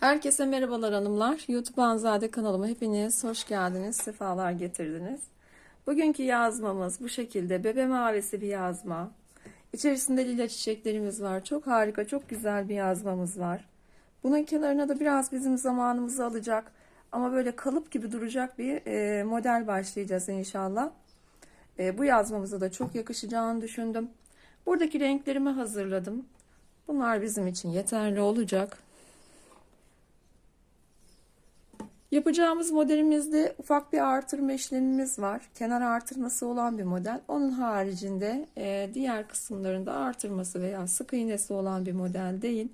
Herkese merhabalar hanımlar. YouTube Anzade kanalıma hepiniz hoş geldiniz, sefalar getirdiniz. Bugünkü yazmamız bu şekilde bebe mavisi bir yazma. İçerisinde lila çiçeklerimiz var. Çok harika, çok güzel bir yazmamız var. Bunun kenarına da biraz bizim zamanımızı alacak ama böyle kalıp gibi duracak bir e, model başlayacağız inşallah. E, bu yazmamıza da çok yakışacağını düşündüm. Buradaki renklerimi hazırladım. Bunlar bizim için yeterli olacak. Yapacağımız modelimizde ufak bir artırma işlemimiz var. Kenar artırması olan bir model. Onun haricinde e, diğer kısımlarında artırması veya sık iğnesi olan bir model değil.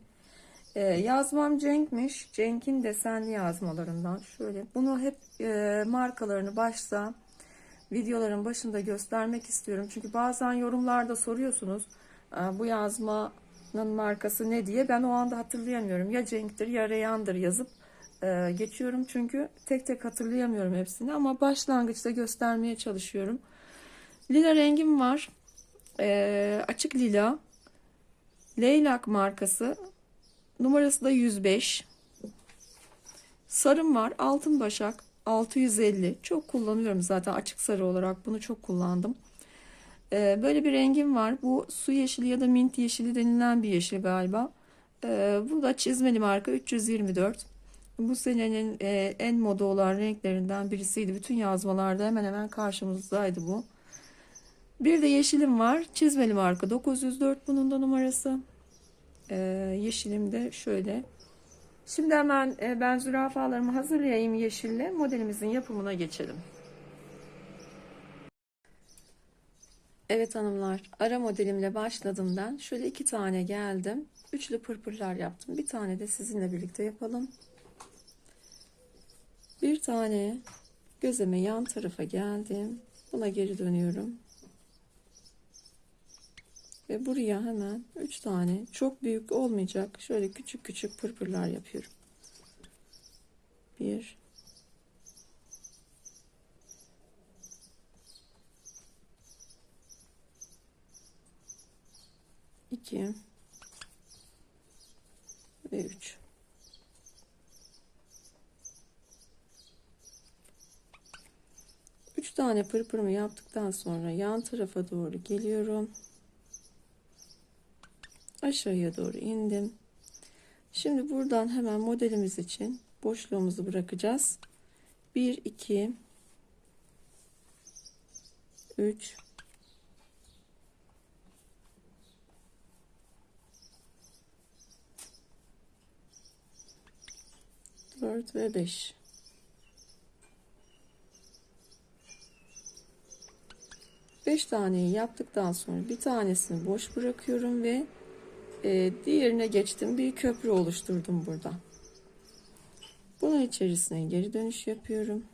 E, yazmam Cenk'miş. Cenk'in desenli yazmalarından. Şöyle bunu hep e, markalarını başta videoların başında göstermek istiyorum. Çünkü bazen yorumlarda soruyorsunuz e, bu yazmanın markası ne diye. Ben o anda hatırlayamıyorum. Ya Cenk'tir ya Reyhan'dır yazıp e, geçiyorum çünkü tek tek hatırlayamıyorum hepsini ama başlangıçta göstermeye çalışıyorum. Lila rengim var. E, açık lila. Leylak markası. Numarası da 105. Sarım var. Altın başak. 650. Çok kullanıyorum zaten açık sarı olarak. Bunu çok kullandım. E, böyle bir rengim var. Bu su yeşili ya da mint yeşili denilen bir yeşil galiba. E, bu da çizmeli marka 324. Bu senenin e, en moda olan renklerinden birisiydi. Bütün yazmalarda hemen hemen karşımızdaydı bu. Bir de yeşilim var. Çizmeli marka 904 bunun da numarası. E, yeşilim de şöyle. Şimdi hemen e, ben zürafalarımı hazırlayayım yeşille. Modelimizin yapımına geçelim. Evet hanımlar, ara modelimle başladım ben. Şöyle iki tane geldim. Üçlü pırpırlar yaptım. Bir tane de sizinle birlikte yapalım. Bir tane gözeme yan tarafa geldim. Buna geri dönüyorum. Ve buraya hemen 3 tane çok büyük olmayacak şöyle küçük küçük pırpırlar yapıyorum. 1 2 ve 3 3 tane pırpırımı yaptıktan sonra yan tarafa doğru geliyorum. Aşağıya doğru indim. Şimdi buradan hemen modelimiz için boşluğumuzu bırakacağız. 1 2 3 4 ve 5 5 taneyi yaptıktan sonra bir tanesini boş bırakıyorum ve e, diğerine geçtim. Bir köprü oluşturdum burada. Bunun içerisine geri dönüş yapıyorum.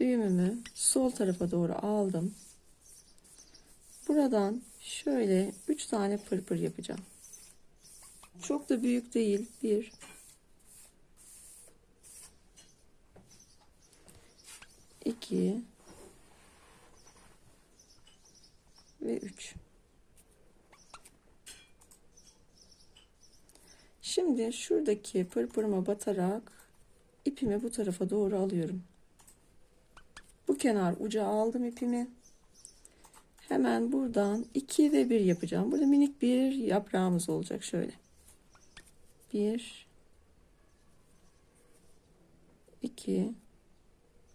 Düğümümü sol tarafa doğru aldım. Buradan şöyle 3 tane pırpır yapacağım. Çok da büyük değil. 1 2 ve 3. Şimdi şuradaki pırpırıma batarak ipimi bu tarafa doğru alıyorum. Bu kenar uca aldım ipimi. Hemen buradan 2 ve 1 yapacağım. Burada minik bir yaprağımız olacak şöyle. 1 2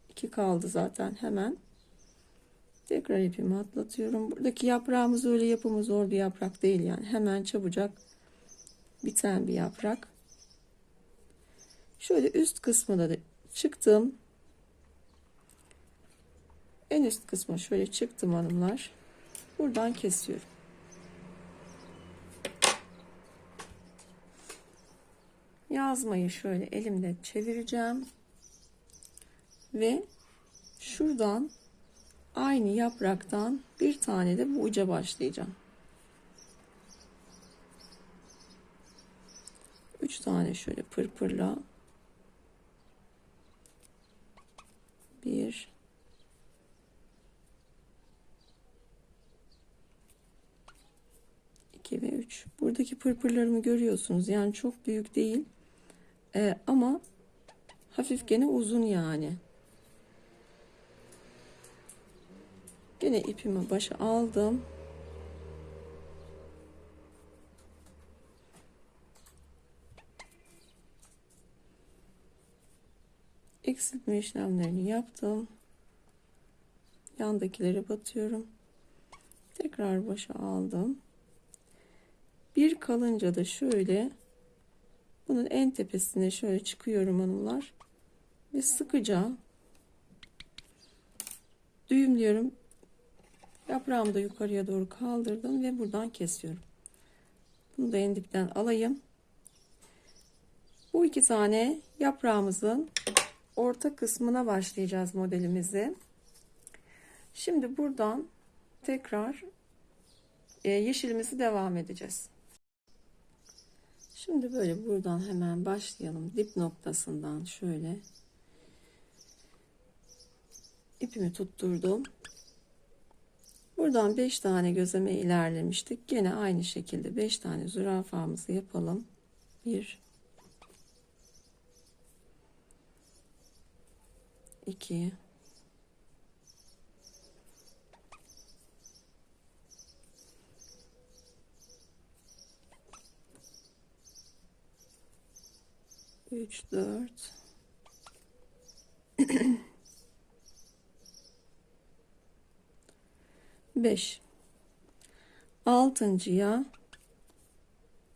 2 kaldı zaten hemen Tekrar ipimi atlatıyorum. Buradaki yaprağımız öyle yapımı zor bir yaprak değil yani. Hemen çabucak biten bir yaprak. Şöyle üst kısmına da çıktım. En üst kısma şöyle çıktım hanımlar. Buradan kesiyorum. Yazmayı şöyle elimle çevireceğim. Ve şuradan aynı yapraktan bir tane de bu uca başlayacağım. Üç tane şöyle pırpırla bir iki ve üç. Buradaki pırpırlarımı görüyorsunuz. Yani çok büyük değil. Ee, ama hafif gene uzun yani. Gene ipimi başa aldım. Eksiltme işlemlerini yaptım. Yandakileri batıyorum. Tekrar başa aldım. Bir kalınca da şöyle bunun en tepesine şöyle çıkıyorum hanımlar. Ve sıkıca düğümlüyorum. Yaprağımı da yukarıya doğru kaldırdım ve buradan kesiyorum. Bunu da en dipten alayım. Bu iki tane yaprağımızın orta kısmına başlayacağız modelimizi. Şimdi buradan tekrar e, yeşilimizi devam edeceğiz. Şimdi böyle buradan hemen başlayalım. Dip noktasından şöyle ipimi tutturdum. Buradan 5 tane gözleme ilerlemiştik. Gene aynı şekilde 5 tane zürafamızı yapalım. 1 2 3 4 5 altıncıya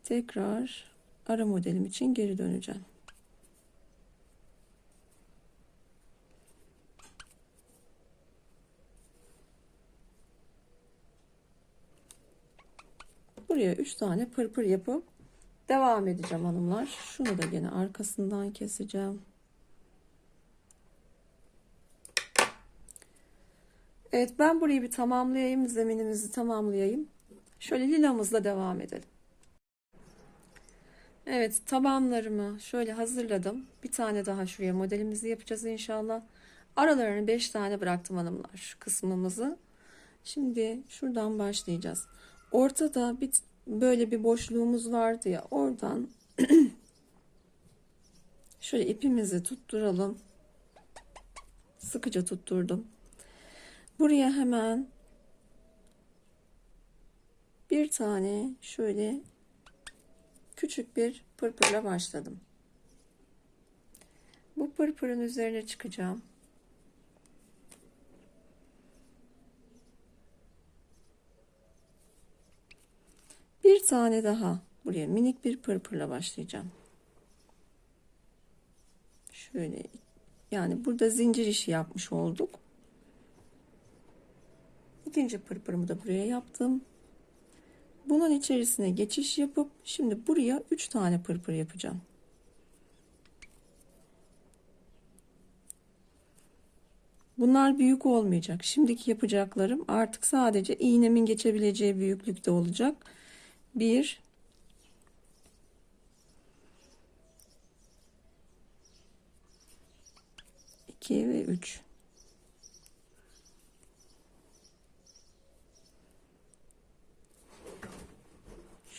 tekrar ara modelim için geri döneceğim. Buraya 3 tane pırpır yapıp devam edeceğim hanımlar. Şunu da gene arkasından keseceğim. Evet ben burayı bir tamamlayayım. Zeminimizi tamamlayayım. Şöyle lilamızla devam edelim. Evet tabanlarımı şöyle hazırladım. Bir tane daha şuraya modelimizi yapacağız inşallah. Aralarını 5 tane bıraktım hanımlar şu kısmımızı. Şimdi şuradan başlayacağız. Ortada bir böyle bir boşluğumuz vardı ya oradan şöyle ipimizi tutturalım. Sıkıca tutturdum. Buraya hemen bir tane şöyle küçük bir pırpırla başladım. Bu pırpırın üzerine çıkacağım. Bir tane daha buraya minik bir pırpırla başlayacağım. Şöyle yani burada zincir işi yapmış olduk. İkinci pırpırımı da buraya yaptım. Bunun içerisine geçiş yapıp şimdi buraya 3 tane pırpır yapacağım. Bunlar büyük olmayacak. Şimdiki yapacaklarım artık sadece iğnemin geçebileceği büyüklükte olacak. 1 2 ve 3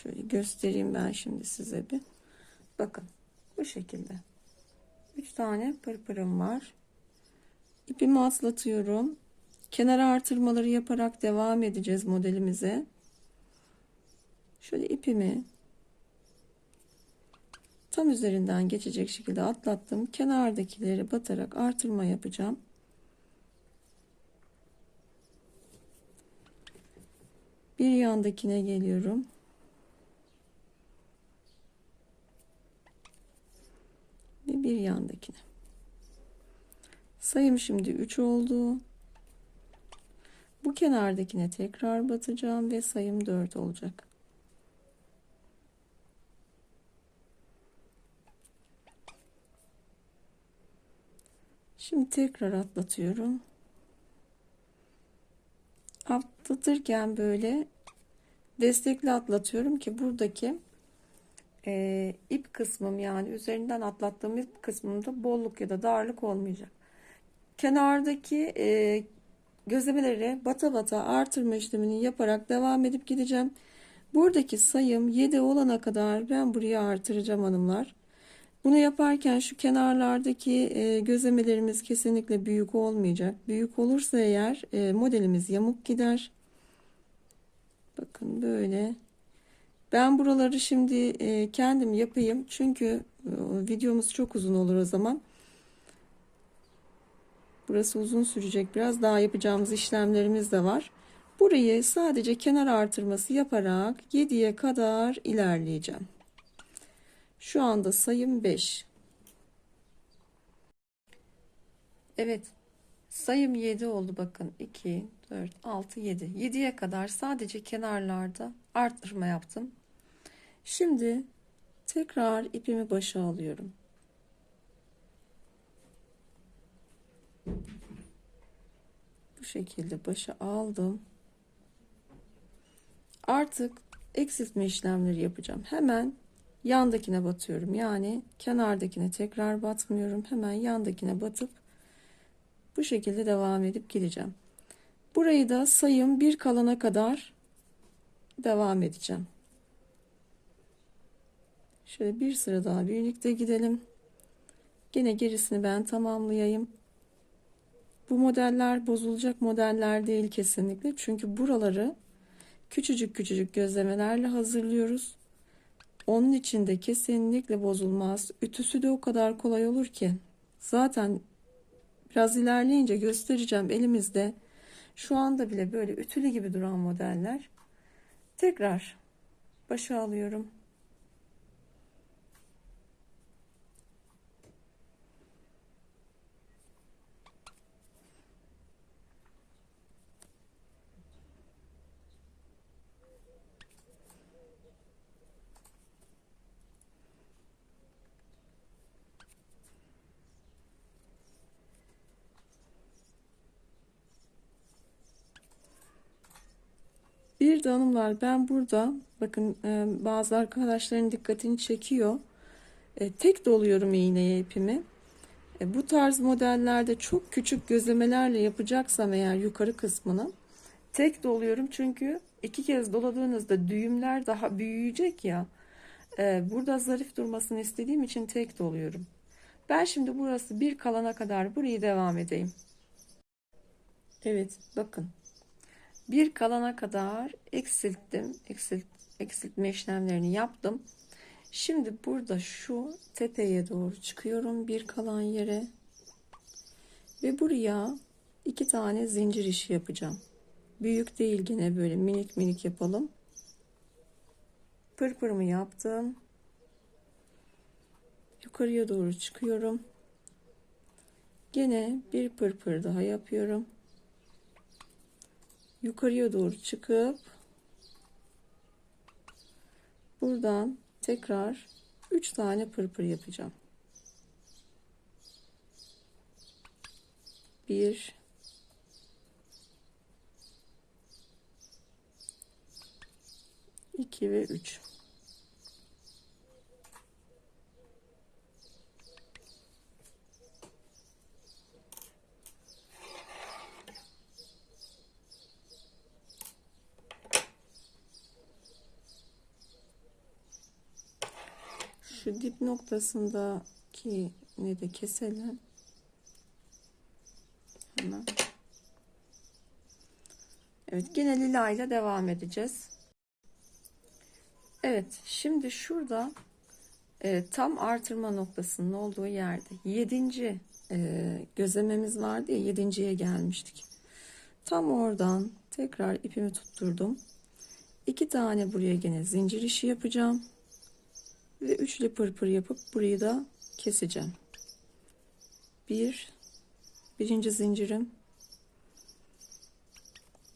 Şöyle göstereyim ben şimdi size bir. Bakın bu şekilde. 3 tane pırpırım var. İpimi atlatıyorum. Kenar artırmaları yaparak devam edeceğiz modelimize. Şöyle ipimi tam üzerinden geçecek şekilde atlattım. Kenardakileri batarak artırma yapacağım. Bir yandakine geliyorum. Ve bir yandakine. Sayım şimdi 3 oldu. Bu kenardakine tekrar batacağım ve sayım 4 olacak. Şimdi tekrar atlatıyorum. Atlatırken böyle destekli atlatıyorum ki buradaki e, ip kısmım yani üzerinden atlattığım ip kısmında bolluk ya da darlık olmayacak. Kenardaki e, gözlemeleri bata bata artırma işlemini yaparak devam edip gideceğim. Buradaki sayım 7 olana kadar ben buraya artıracağım hanımlar. Bunu yaparken şu kenarlardaki e, gözlemelerimiz kesinlikle büyük olmayacak. Büyük olursa eğer e, modelimiz yamuk gider. Bakın böyle. Ben buraları şimdi e, kendim yapayım. Çünkü e, videomuz çok uzun olur o zaman. Burası uzun sürecek. Biraz daha yapacağımız işlemlerimiz de var. Burayı sadece kenar artırması yaparak 7'ye kadar ilerleyeceğim. Şu anda sayım 5. Evet. Sayım 7 oldu bakın. 2, 4, 6, 7. 7'ye kadar sadece kenarlarda artırma yaptım. Şimdi tekrar ipimi başa alıyorum. Bu şekilde başa aldım. Artık eksiltme işlemleri yapacağım. Hemen yandakine batıyorum. Yani kenardakine tekrar batmıyorum. Hemen yandakine batıp bu şekilde devam edip geleceğim. Burayı da sayım bir kalana kadar devam edeceğim. Şöyle bir sıra daha birlikte gidelim. Gene gerisini ben tamamlayayım. Bu modeller bozulacak modeller değil kesinlikle. Çünkü buraları küçücük küçücük gözlemelerle hazırlıyoruz. Onun için de kesinlikle bozulmaz. Ütüsü de o kadar kolay olur ki. Zaten biraz ilerleyince göstereceğim elimizde. Şu anda bile böyle ütülü gibi duran modeller. Tekrar başa alıyorum. De hanımlar ben burada bakın e, bazı arkadaşların dikkatini çekiyor. E, tek doluyorum iğneye ipimi. E, bu tarz modellerde çok küçük gözlemelerle yapacaksam eğer yukarı kısmını tek doluyorum çünkü iki kez doladığınızda düğümler daha büyüyecek ya. Burada zarif durmasını istediğim için tek doluyorum. Ben şimdi burası bir kalana kadar burayı devam edeyim. Evet bakın bir kalana kadar eksilttim. Eksilt, eksiltme işlemlerini yaptım. Şimdi burada şu tepeye doğru çıkıyorum bir kalan yere. Ve buraya iki tane zincir işi yapacağım. Büyük değil yine böyle minik minik yapalım. Pırpırımı yaptım. Yukarıya doğru çıkıyorum. Gene bir pırpır daha yapıyorum yukarıya doğru çıkıp buradan tekrar 3 tane pırpır yapacağım. 1 2 ve 3 şu dip noktasındaki ne de keselim. Hemen. Evet yine lila ile devam edeceğiz. Evet şimdi şurada e, tam artırma noktasının olduğu yerde yedinci e, gözlememiz vardı ya yedinciye gelmiştik. Tam oradan tekrar ipimi tutturdum. İki tane buraya gene zincir işi yapacağım ve üçlü pırpır yapıp burayı da keseceğim. Bir, birinci zincirim.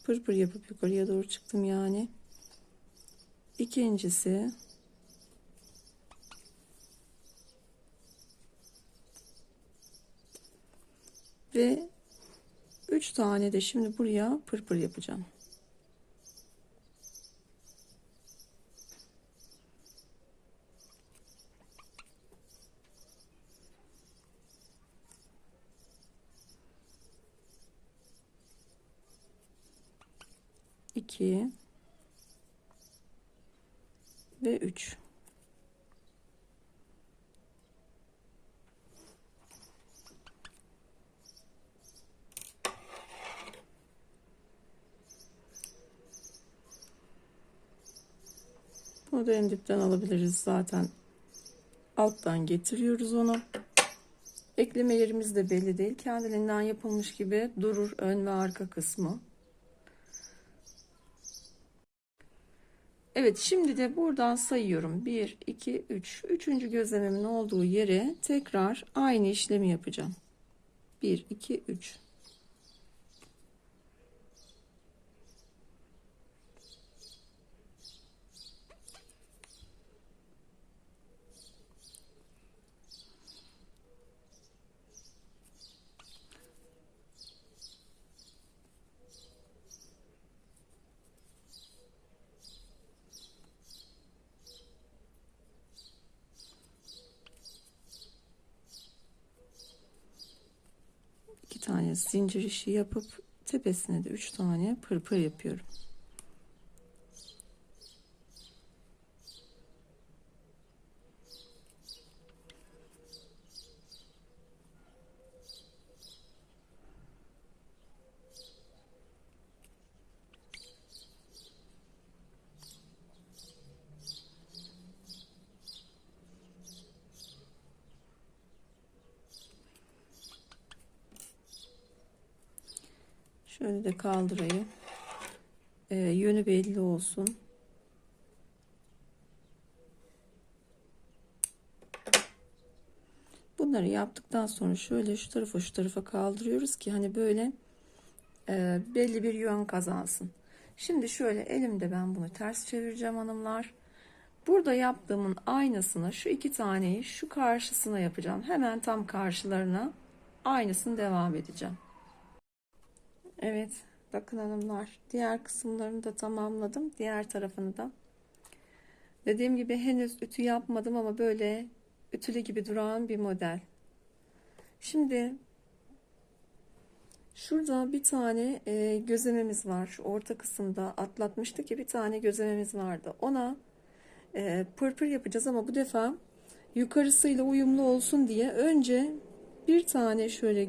Pırpır yapıp yukarıya doğru çıktım yani. İkincisi ve üç tane de şimdi buraya pırpır yapacağım. 2 ve 3 Bunu da en dipten alabiliriz zaten. Alttan getiriyoruz onu. Ekleme yerimiz de belli değil. Kendiliğinden yapılmış gibi durur ön ve arka kısmı. Evet şimdi de buradan sayıyorum. 1, 2, 3. Üçüncü gözlememin olduğu yere tekrar aynı işlemi yapacağım. 1, 2, 3. iki tane zincir işi yapıp tepesine de üç tane pırpır yapıyorum. Şöyle de kaldırayım. Ee, yönü belli olsun. Bunları yaptıktan sonra şöyle şu tarafa şu tarafa kaldırıyoruz ki hani böyle e, belli bir yön kazansın. Şimdi şöyle elimde ben bunu ters çevireceğim hanımlar. Burada yaptığımın aynısını şu iki taneyi şu karşısına yapacağım. Hemen tam karşılarına aynısını devam edeceğim. Evet bakın hanımlar diğer kısımlarını da tamamladım. Diğer tarafını da. Dediğim gibi henüz ütü yapmadım ama böyle ütülü gibi duran bir model. Şimdi şurada bir tane e, gözlememiz var. Şu orta kısımda atlatmıştık ki bir tane gözlememiz vardı. Ona e, pırpır yapacağız ama bu defa yukarısıyla uyumlu olsun diye önce bir tane şöyle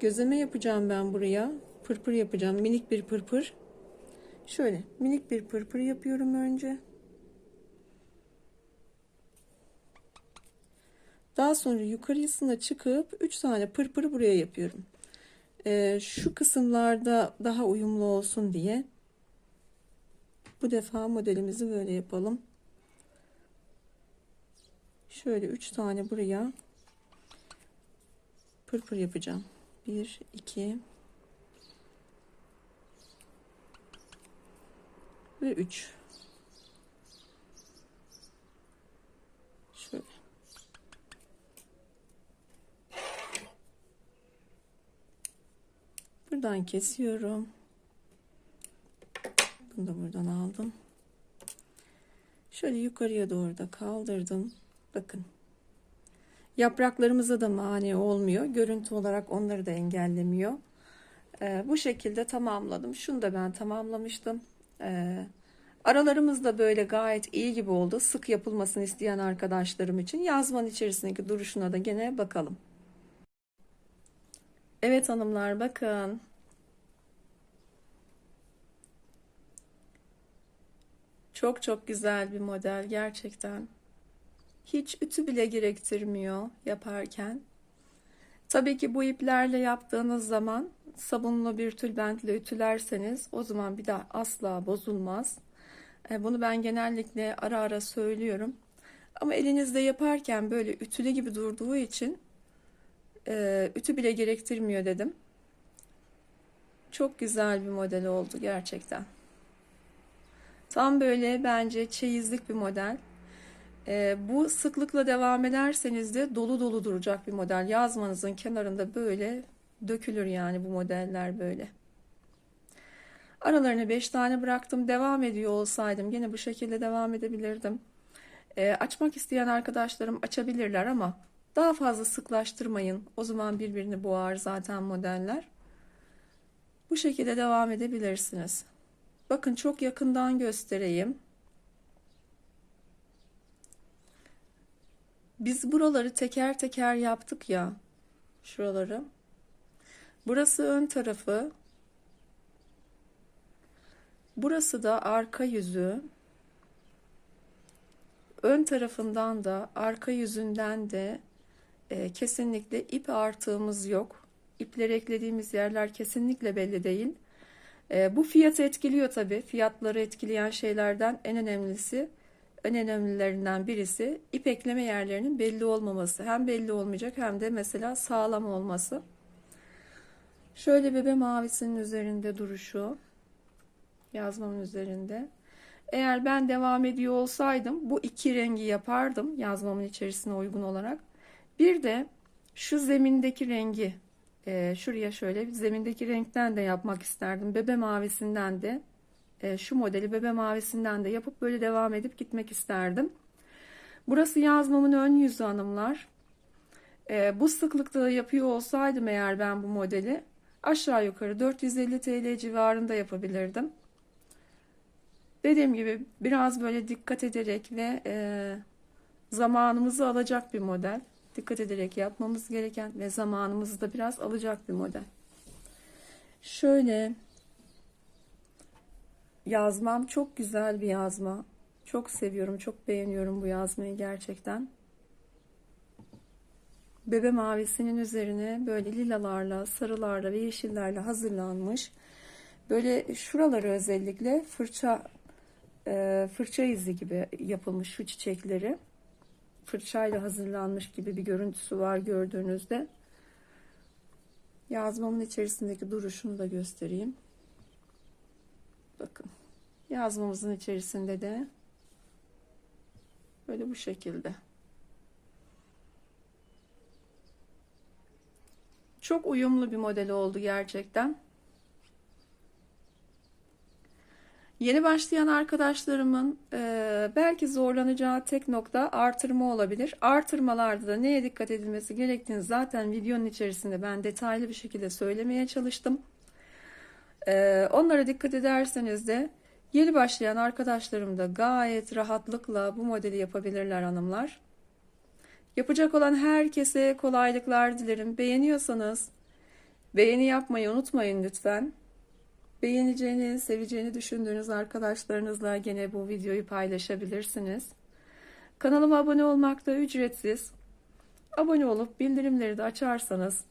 gözleme yapacağım ben buraya. Pırpır yapacağım. Minik bir pırpır. Şöyle minik bir pırpır yapıyorum önce. Daha sonra yukarısına çıkıp 3 tane pırpırı buraya yapıyorum. Ee, şu kısımlarda daha uyumlu olsun diye. Bu defa modelimizi böyle yapalım. Şöyle 3 tane buraya pırpır yapacağım. 1 2 ve 3 şöyle buradan kesiyorum bunu da buradan aldım şöyle yukarıya doğru da kaldırdım bakın Yapraklarımıza da mani olmuyor. Görüntü olarak onları da engellemiyor. Ee, bu şekilde tamamladım. Şunu da ben tamamlamıştım. Ee, aralarımız da böyle gayet iyi gibi oldu. Sık yapılmasını isteyen arkadaşlarım için yazmanın içerisindeki duruşuna da gene bakalım. Evet hanımlar bakın. Çok çok güzel bir model gerçekten. Hiç ütü bile gerektirmiyor yaparken. Tabii ki bu iplerle yaptığınız zaman sabunlu bir tülbentle ütülerseniz o zaman bir daha asla bozulmaz. E, bunu ben genellikle ara ara söylüyorum. Ama elinizde yaparken böyle ütülü gibi durduğu için e, ütü bile gerektirmiyor dedim. Çok güzel bir model oldu gerçekten. Tam böyle bence çeyizlik bir model. E, bu sıklıkla devam ederseniz de dolu dolu duracak bir model. Yazmanızın kenarında böyle dökülür yani bu modeller böyle. Aralarına 5 tane bıraktım. Devam ediyor olsaydım yine bu şekilde devam edebilirdim. E, açmak isteyen arkadaşlarım açabilirler ama daha fazla sıklaştırmayın. O zaman birbirini boğar zaten modeller. Bu şekilde devam edebilirsiniz. Bakın çok yakından göstereyim. Biz buraları teker teker yaptık ya. Şuraları. Burası ön tarafı. Burası da arka yüzü. ön tarafından da arka yüzünden de e, kesinlikle ip artığımız yok. İpleri eklediğimiz yerler kesinlikle belli değil. E, bu fiyatı etkiliyor tabii. Fiyatları etkileyen şeylerden en önemlisi, en önemlilerinden birisi ip ekleme yerlerinin belli olmaması. Hem belli olmayacak hem de mesela sağlam olması. Şöyle bebe mavisinin üzerinde duruşu. Yazmamın üzerinde. Eğer ben devam ediyor olsaydım bu iki rengi yapardım yazmamın içerisine uygun olarak. Bir de şu zemindeki rengi e, şuraya şöyle zemindeki renkten de yapmak isterdim. Bebe mavisinden de e, şu modeli bebe mavisinden de yapıp böyle devam edip gitmek isterdim. Burası yazmamın ön yüzü hanımlar. E, bu sıklıkta yapıyor olsaydım eğer ben bu modeli aşağı yukarı 450 TL civarında yapabilirdim. Dediğim gibi biraz böyle dikkat ederek ve e, zamanımızı alacak bir model. Dikkat ederek yapmamız gereken ve zamanımızı da biraz alacak bir model. Şöyle yazmam çok güzel bir yazma. Çok seviyorum, çok beğeniyorum bu yazmayı gerçekten. Bebe mavisinin üzerine böyle lilalarla, sarılarla ve yeşillerle hazırlanmış. Böyle şuraları özellikle fırça e, fırça izi gibi yapılmış şu çiçekleri. Fırçayla hazırlanmış gibi bir görüntüsü var gördüğünüzde. Yazmamın içerisindeki duruşunu da göstereyim. Bakın. Yazmamızın içerisinde de böyle bu şekilde. Çok uyumlu bir model oldu gerçekten. Yeni başlayan arkadaşlarımın e, belki zorlanacağı tek nokta artırma olabilir. Artırmalarda da neye dikkat edilmesi gerektiğini zaten videonun içerisinde ben detaylı bir şekilde söylemeye çalıştım. E, onlara dikkat ederseniz de yeni başlayan arkadaşlarım da gayet rahatlıkla bu modeli yapabilirler hanımlar. Yapacak olan herkese kolaylıklar dilerim. Beğeniyorsanız beğeni yapmayı unutmayın lütfen. Beğeneceğini, seveceğini düşündüğünüz arkadaşlarınızla gene bu videoyu paylaşabilirsiniz. Kanalıma abone olmak da ücretsiz. Abone olup bildirimleri de açarsanız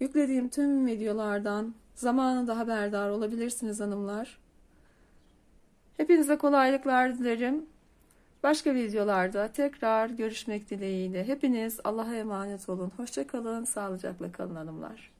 yüklediğim tüm videolardan zamanında haberdar olabilirsiniz hanımlar. Hepinize kolaylıklar dilerim. Başka videolarda tekrar görüşmek dileğiyle. Hepiniz Allah'a emanet olun. Hoşçakalın, sağlıcakla kalın hanımlar.